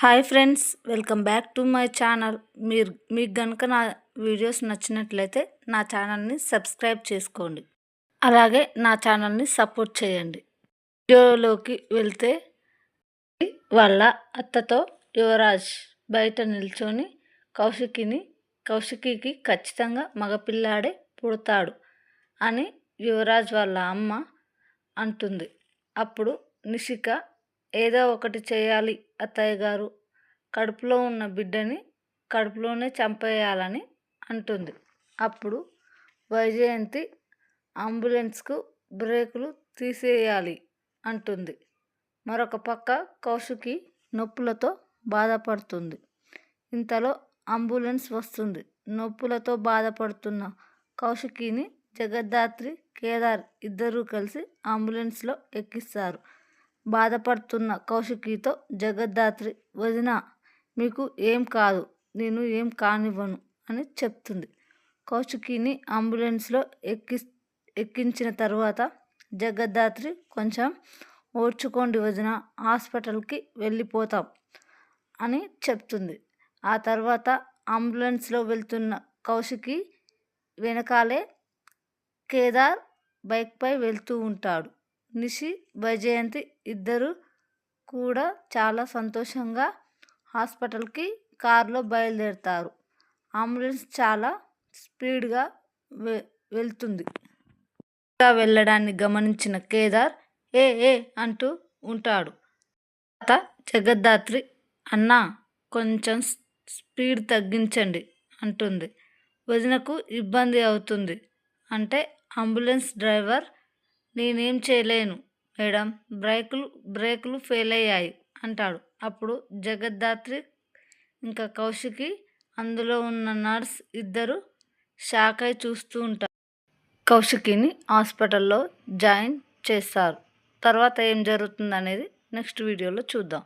Hi friends welcome back to my channel. మీరు మీకు కనుక నా వీడియోస్ నచ్చినట్లయితే నా ఛానల్ని సబ్స్క్రైబ్ చేసుకోండి. అలాగే నా ఛానల్ని సపోర్ట్ చేయండి. వీడియోలోకి వెళ్తే వాళ్ళ అత్తతో యువరాజ్ బయట నిల్చొని కౌశికిని కౌశికికి ఖచ్చితంగా మగపిల్లాడే పుడతాడు అని యువరాజ్ వాళ్ళ అమ్మ అంటుంది. అప్పుడు నిషిక ఏదో ఒకటి చేయాలి అత్తయ్య గారు. కడుపులో ఉన్న బిడ్డని కడుపులోనే చంపేయాలని అంటుంది. అప్పుడు వైజయంతి అంబులెన్స్కు బ్రేకులు తీసేయాలి అంటుంది. మరొక పక్క కౌశికి నొప్పులతో బాధపడుతుంది. ఇంతలో అంబులెన్స్ వస్తుంది. నొప్పులతో బాధపడుతున్న కౌశికిని జగద్ధాత్రి కేదార్ ఇద్దరూ కలిసి అంబులెన్స్లో ఎక్కిస్తారు. బాధపడుతున్న కౌశికితో జగద్ధాత్రి వదిన మీకు ఏం కాదు నేను ఏం కానివ్వను అని చెప్తుంది. కౌశికిని అంబులెన్స్లో ఎక్కి ఎక్కించిన తర్వాత జగద్ధాత్రి కొంచెం ఓడ్చుకోండి వదిన హాస్పిటల్కి వెళ్ళిపోతాం అని చెప్తుంది. ఆ తర్వాత అంబులెన్స్లో వెళ్తున్న కౌశికి వెనకాలే కేదార్ బైక్పై వెళ్తూ ఉంటాడు. నిషి వైజయంతి ఇద్దరు కూడా చాలా సంతోషంగా హాస్పిటల్కి కారులో బయలుదేరుతారు. అంబులెన్స్ చాలా స్పీడ్గా వె వెళ్తుంది. వెళ్ళడాన్ని గమనించిన కేదార్ ఏ ఏ అంటూ ఉంటాడు. తర్వాత జగద్ధాత్రి అన్నా కొంచెం స్పీడ్ తగ్గించండి అంటుంది. వదినకు ఇబ్బంది అవుతుంది అంటే అంబులెన్స్ డ్రైవర్ నేనేం చేయలేను. మేడం బ్రేకులు బ్రేకులు ఫెయిల్ అయ్యాయి అంటాడు. అప్పుడు జగద్ధాత్రి ఇంకా కౌశికి అందులో ఉన్న నర్స్ ఇద్దరు షాక్ అయి చూస్తూ ఉంటారు. కౌశికిని హాస్పిటల్లో జాయిన్ చేస్తారు. తర్వాత ఏం జరుగుతుంది అనేది నెక్స్ట్ వీడియోలో చూద్దాం.